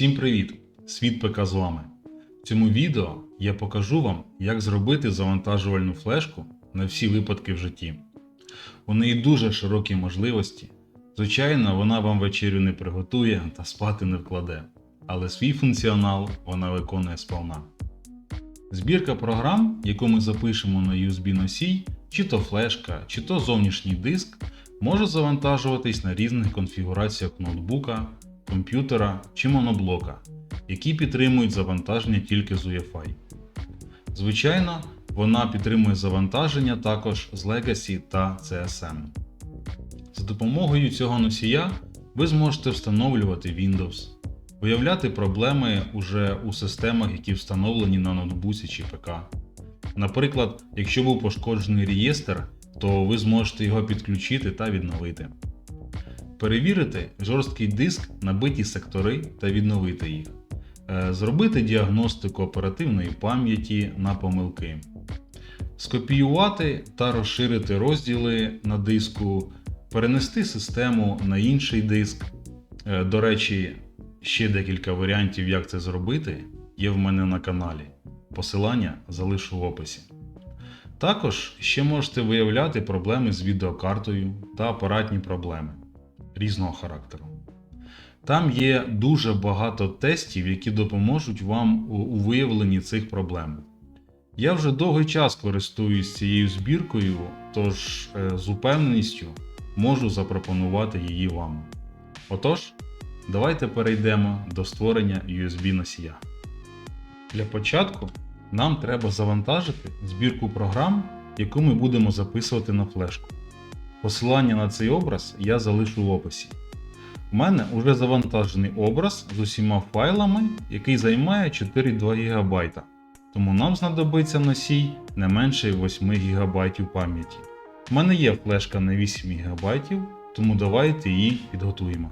Всім привіт! Світ ПК з вами. В цьому відео я покажу вам, як зробити завантажувальну флешку на всі випадки в житті. У неї дуже широкі можливості. Звичайно, вона вам вечерю не приготує та спати не вкладе, але свій функціонал вона виконує сповна. Збірка програм, яку ми запишемо на USB носій, чи то флешка, чи то зовнішній диск, може завантажуватись на різних конфігураціях ноутбука, комп'ютера чи моноблока, які підтримують завантаження тільки з UEFI. Звичайно, вона підтримує завантаження також з Legacy та CSM. За допомогою цього носія ви зможете встановлювати Windows, виявляти проблеми уже у системах, які встановлені на ноутбуці чи ПК. Наприклад, якщо був пошкоджений реєстр, то ви зможете його підключити та відновити. Перевірити жорсткий диск, набиті сектори та відновити їх. Е, Зробити діагностику оперативної пам'яті на помилки. Скопіювати та розширити розділи на диску, перенести систему на інший диск. Е, До речі, ще декілька варіантів, як це зробити, є в мене на каналі. Посилання залишу в описі. Також ще можете виявляти проблеми з відеокартою та апаратні проблеми різного характеру. Там є дуже багато тестів, які допоможуть вам у- виявленні цих проблем. Я вже довгий час користуюсь цією збіркою, тож е, з упевненістю можу запропонувати її вам. Отож, давайте перейдемо до створення USB носія. Для початку нам треба завантажити збірку програм, яку ми будемо записувати на флешку. Посилання на цей образ я залишу в описі. У мене вже завантажений образ з усіма файлами, який займає 4,2 ГБ. Тому нам знадобиться носій не менше 8 ГБ пам'яті. У мене є флешка на 8 ГБ, тому давайте її підготуємо.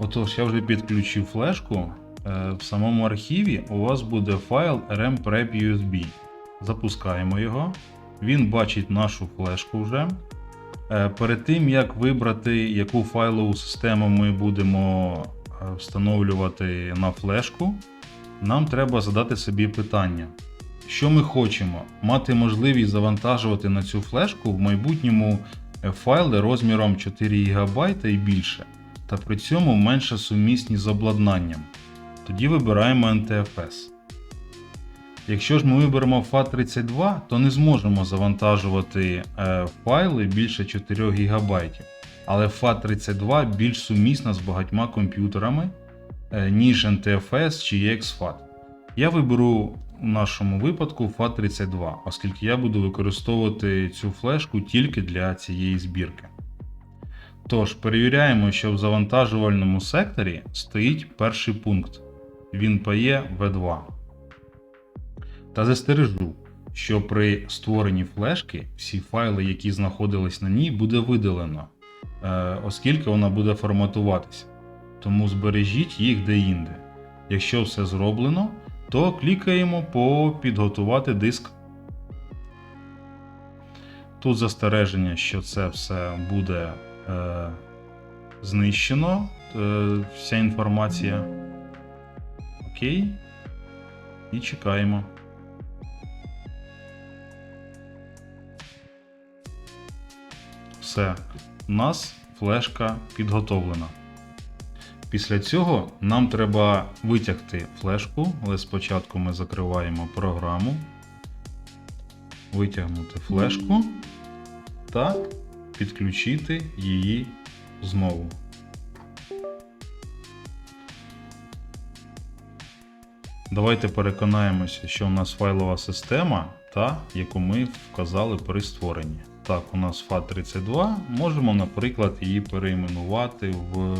Отож, я вже підключив флешку. Е, В самому архіві у вас буде файл rmprep.usb. Запускаємо його. Він бачить нашу флешку вже. Е, Перед тим як вибрати, яку файлову систему ми будемо е, встановлювати на флешку, нам треба задати собі питання. Що ми хочемо? Мати можливість завантажувати на цю флешку в майбутньому е, файли розміром 4 ГБ і більше, та при цьому менше сумісні з обладнанням. Тоді вибираємо NTFS. Якщо ж ми виберемо FAT32, то не зможемо завантажувати е, файли більше 4 ГБ. Але FAT32 більш сумісна з багатьма комп'ютерами, е, ніж NTFS чи EXFAT. Я виберу в нашому випадку FAT32, оскільки я буду використовувати цю флешку тільки для цієї збірки. Тож, перевіряємо, що в завантажувальному секторі стоїть перший пункт. Він пає V2. Та застережу, що при створенні флешки всі файли, які знаходились на ній, буде видалено, е, оскільки вона буде форматуватися. Тому збережіть їх де-інде. Якщо все зроблено, то клікаємо по підготувати диск. Тут застереження, що це все буде е, знищено, е, вся інформація. Окей. І чекаємо. Все, у нас флешка підготовлена. Після цього нам треба витягти флешку, але спочатку ми закриваємо програму, витягнути флешку та підключити її знову. Давайте переконаємося, що у нас файлова система, та яку ми вказали при створенні. Так, у нас FAT32. Можемо, наприклад, її перейменувати в,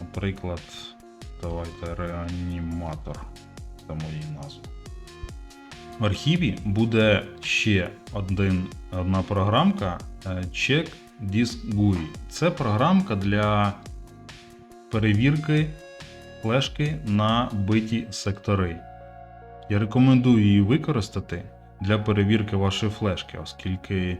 наприклад, давайте реаніматор. Дамо їй назву. В архіві буде ще один, одна програмка е, Check Disk GUI. Це програмка для перевірки флешки на биті сектори. Я рекомендую її використати для перевірки вашої флешки, оскільки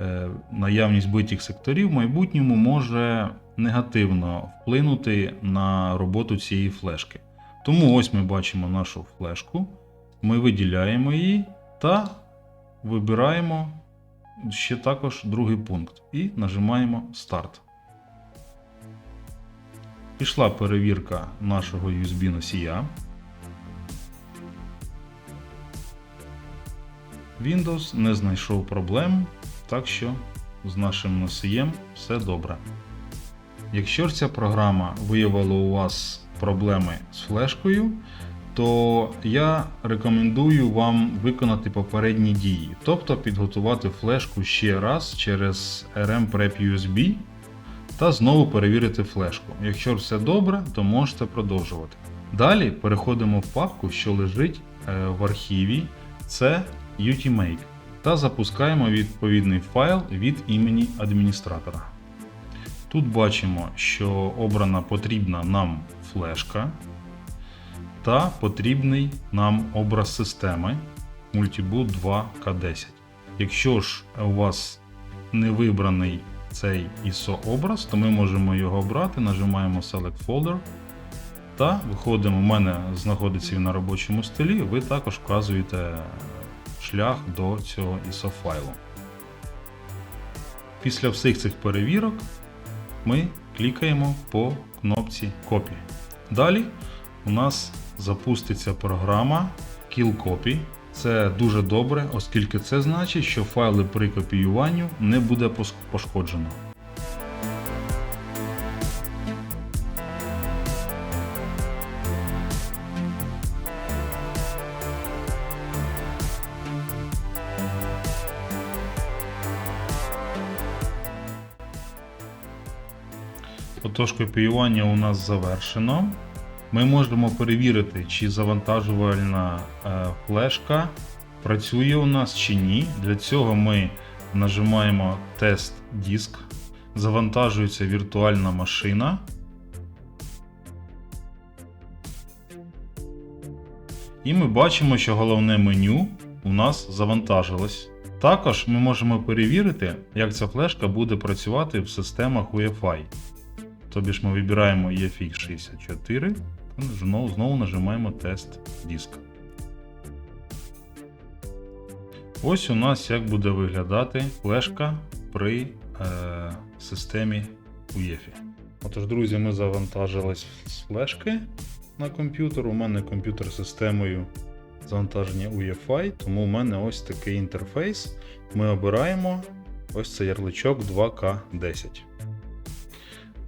е, наявність битих секторів в майбутньому може негативно вплинути на роботу цієї флешки. Тому ось ми бачимо нашу флешку, ми виділяємо її та вибираємо ще також другий пункт і нажимаємо старт. Пішла перевірка нашого USB носія. Windows не знайшов проблем, так що з нашим носієм все добре. Якщо ця програма виявила у вас проблеми з флешкою, то я рекомендую вам виконати попередні дії, тобто підготувати флешку ще раз через RM Prep USB та знову перевірити флешку. Якщо все добре, то можете продовжувати. Далі переходимо в папку, що лежить е, в архіві, це UTMake, та запускаємо відповідний файл від імені адміністратора. Тут бачимо, що обрана потрібна нам флешка та потрібний нам образ системи Multiboot 2K10. Якщо ж у вас не вибраний цей ISO образ, то ми можемо його обрати, нажимаємо Select Folder та виходимо. У мене знаходиться він на робочому столі, ви також вказуєте шлях до цього ISO файлу. Після всіх цих перевірок ми клікаємо по кнопці Copy. Далі у нас запуститься програма Kill Copy. Це дуже добре, оскільки це значить, що файли при копіюванню не буде пошкоджено. Отож, копіювання у нас завершено. Ми можемо перевірити, чи завантажувальна е, флешка працює у нас чи ні. Для цього ми нажимаємо тест диск, завантажується віртуальна машина. І ми бачимо, що головне меню у нас завантажилось. Також ми можемо перевірити, як ця флешка буде працювати в системах UEFI. Тобі ж ми вибираємо EFX 64, знову, знову нажимаємо тест диск. Ось у нас як буде виглядати флешка при е, системі UEFI. Отож, друзі, ми завантажились з флешки на комп'ютер. У мене комп'ютер системою завантаження UEFI, тому у мене ось такий інтерфейс. Ми обираємо ось цей ярличок 2К10.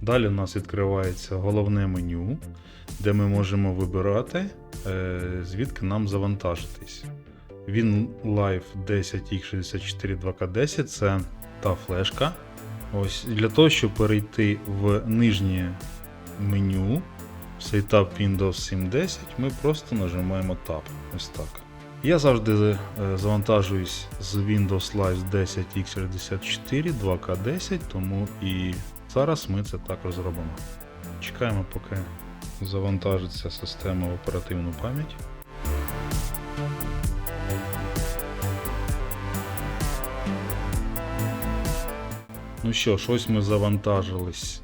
Далі у нас відкривається головне меню, де ми можемо вибирати, е, звідки нам завантажитись. Live 10X64 2K10 це та флешка. Ось Для того, щоб перейти в нижнє меню Setup Windows 710, ми просто нажимаємо Tab. Ось так. Я завжди е, завантажуюсь з Windows Live 10X64 2K10, тому і зараз ми це також зробимо. Чекаємо, поки завантажиться система в оперативну пам'ять. Ну що ж, ось ми завантажились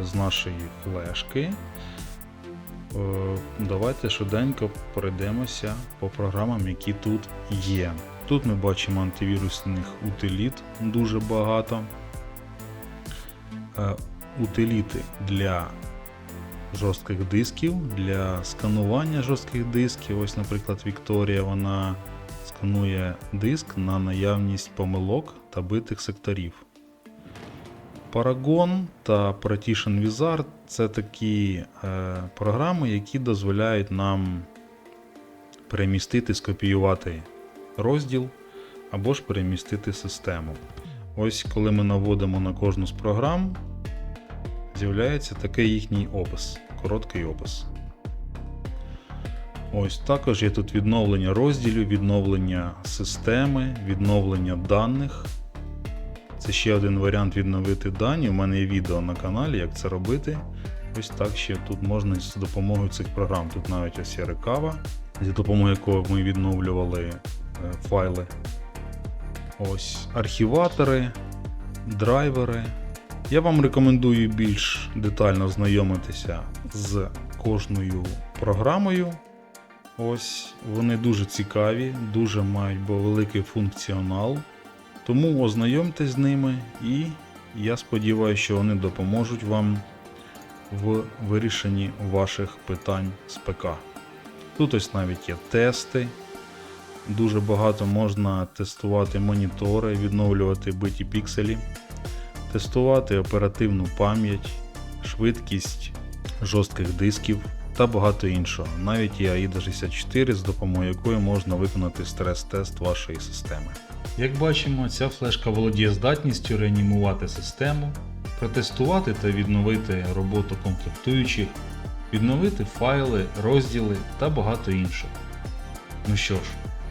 е, з нашої флешки. Е, Давайте швиденько пройдемося по програмам, які тут є. Тут ми бачимо антивірусних утиліт дуже багато. Е, Утиліти для жорстких дисків, для сканування жорстких дисків. Ось, наприклад, Вікторія вона сканує диск на наявність помилок та битих секторів. Paragon та Partition Wizard це такі е, програми, які дозволяють нам перемістити, скопіювати розділ або ж перемістити систему. Ось коли ми наводимо на кожну з програм, з'являється такий їхній опис, короткий опис. Ось також є тут відновлення розділів, відновлення системи, відновлення даних. Це ще один варіант відновити дані. У мене є відео на каналі, як це робити. Ось так ще тут можна з допомогою цих програм. Тут навіть ось є рекава, за допомогою якого ми відновлювали е, файли. Ось архіватори, драйвери. Я вам рекомендую більш детально знайомитися з кожною програмою. Ось вони дуже цікаві, дуже мають великий функціонал. Тому ознайомтесь з ними і я сподіваюся, що вони допоможуть вам в вирішенні ваших питань з ПК. Тут ось навіть є тести. Дуже багато можна тестувати монітори, відновлювати биті пікселі, тестувати оперативну пам'ять, швидкість жорстких дисків та багато іншого. Навіть є AIDA 64, з допомогою якої можна виконати стрес-тест вашої системи. Як бачимо, ця флешка володіє здатністю реанімувати систему, протестувати та відновити роботу комплектуючих, відновити файли, розділи та багато іншого. Ну що ж,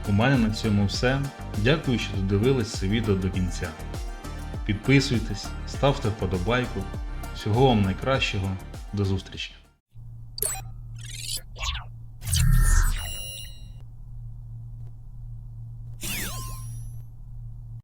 у мене на цьому все. Дякую, що додивились це відео до кінця. Підписуйтесь, ставте вподобайку. Всього вам найкращого. До зустрічі!